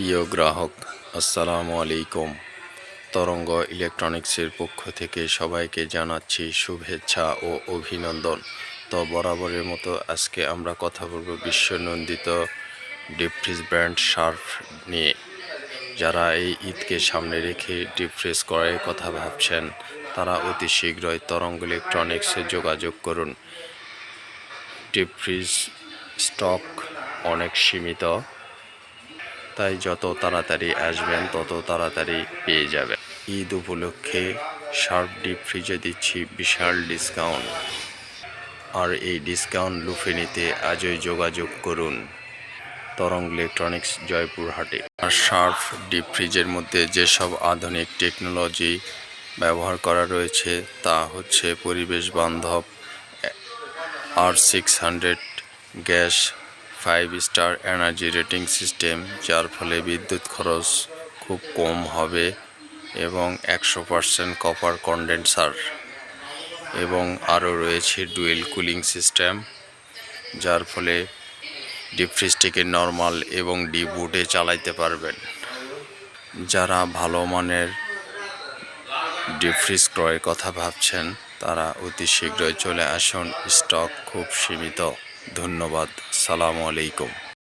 প্রিয় গ্রাহক, আসসালামু আলাইকুম। তরঙ্গ ইলেকট্রনিক্সের পক্ষ থেকে সবাইকে জানাচ্ছি শুভেচ্ছা ও অভিনন্দন। তো বরাবরের মতো আজকে আমরা কথা বলব বিশ্বনন্দিত ডিপ ফ্রিজ ব্র্যান্ড শার্প নিয়ে। যারা এই ঈদকে সামনে রেখে ডিপ ফ্রিজ করার কথা ভাবছেন, তারা অতি শীঘ্রই তরঙ্গ ইলেকট্রনিক্সে যোগাযোগ করুন। ডিপ ফ্রিজ স্টক অনেক সীমিত। তাই যত তাড়াতাড়ি আসবেন, তত তাড়াতাড়ি পেয়ে যাবেন। ঈদ উপলক্ষে শার্প ডিপ ফ্রিজে দিচ্ছি বিশাল ডিসকাউন্ট। আর এই ডিসকাউন্ট লুফে নিতে আজই যোগাযোগ করুন। তরঙ্গ ইলেকট্রনিক্স, জয়পুরহাটে। আর শার্প ডিপ ফ্রিজের মধ্যে যেসব আধুনিক টেকনোলজি ব্যবহার করা রয়েছে, তা হচ্ছে পরিবেশ বান্ধব আর six hundred gas five star energy rating system যার ফলে বিদ্যুৎ খরচ খুব কম হবে এবং একশো পারসেন্ট কপার কন্ডেন্সার এবং আরও রয়েছে ডুয়েল কুলিং সিস্টেম যার ফলে ডিপ ফ্রিজটিকে নর্মাল এবং ডিপ চালাইতে পারবেন। যারা ভালো মানের ডিপ ফ্রিজ ক্রয়ের কথা ভাবছেন, তারা অতি শীঘ্রই চলে আসুন। স্টক খুব সীমিত। ধন্যবাদ। সালামু আলাইকুম।